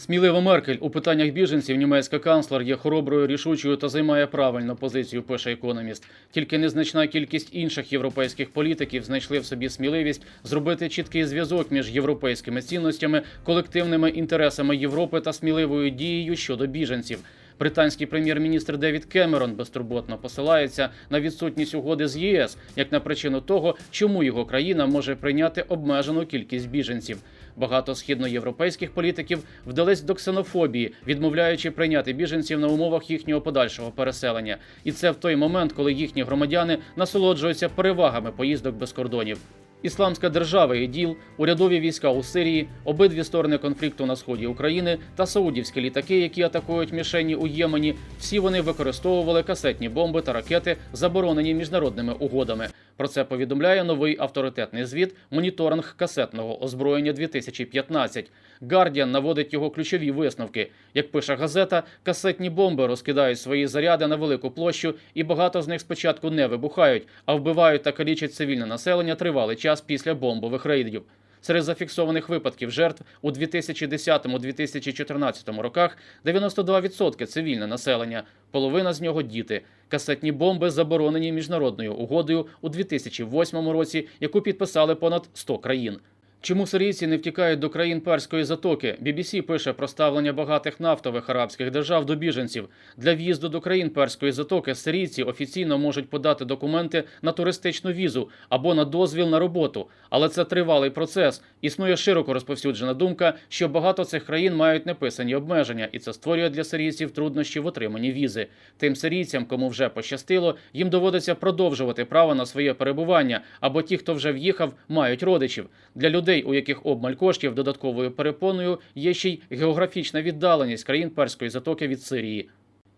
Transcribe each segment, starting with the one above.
Смілива Меркель у питаннях біженців німецька канцлер є хороброю, рішучою та займає правильну позицію. Пише економіст. Тільки незначна кількість інших європейських політиків знайшли в собі сміливість зробити чіткий зв'язок між європейськими цінностями, колективними інтересами Європи та сміливою дією щодо біженців. Британський прем'єр-міністр Девід Кемерон безтурботно посилається на відсутність угоди з ЄС як на причину того, чому його країна може прийняти обмежену кількість біженців. Багато східноєвропейських політиків вдались до ксенофобії, відмовляючи прийняти біженців на умовах їхнього подальшого переселення. І це в той момент, коли їхні громадяни насолоджуються перевагами поїздок без кордонів. Ісламська держава ІДІЛ, урядові війська у Сирії, обидві сторони конфлікту на сході України та саудівські літаки, які атакують мішені у Ємені. Всі вони використовували касетні бомби та ракети, заборонені міжнародними угодами. Про це повідомляє новий авторитетний звіт Моніторинг касетного озброєння 2015. Гардіан наводить його ключові висновки. Як пише газета, касетні бомби розкидають свої заряди на велику площу, і багато з них спочатку не вибухають, а вбивають та калічать цивільне населення тривалий час після бомбових рейдів. Серед зафіксованих випадків жертв у 2010-2014 роках 92% цивільне населення, половина з нього діти. Касетні бомби заборонені міжнародною угодою у 2008 році, яку підписали понад 100 країн. Чому сирійці не втікають до країн Перської затоки? BBC пише про ставлення багатих нафтових арабських держав до біженців. Для в'їзду до країн Перської затоки сирійці офіційно можуть подати документи на туристичну візу або на дозвіл на роботу. Але це тривалий процес. Існує широко розповсюджена думка, що багато цих країн мають неписані обмеження, і це створює для сирійців труднощі в отриманні візи. Тим сирійцям, кому вже пощастило, їм доводиться продовжувати право на своє перебування, або ті, хто вже в'їхав, мають родичів. Для людей, у яких обмаль коштів додатковою перепоною, є ще й географічна віддаленість країн Перської затоки від Сирії.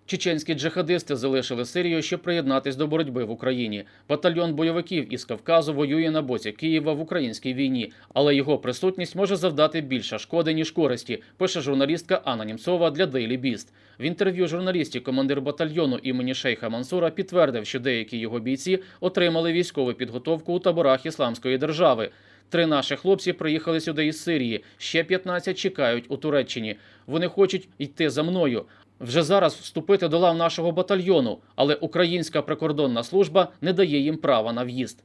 Чеченські джихадисти залишили Сирію, щоб приєднатись до боротьби в Україні. Батальйон бойовиків із Кавказу воює на боці Києва в українській війні, але його присутність може завдати більше шкоди ніж користі. Пише журналістка Анна Німцова для Daily Beast. В інтерв'ю журналістів командир батальйону імені Шейха Мансура підтвердив, що деякі його бійці отримали військову підготовку у таборах ісламської держави. Три наші хлопці приїхали сюди із Сирії. Ще 15 чекають у Туреччині. Вони хочуть йти за мною. Вже зараз вступити до лав нашого батальйону, але українська прикордонна служба не дає їм права на в'їзд.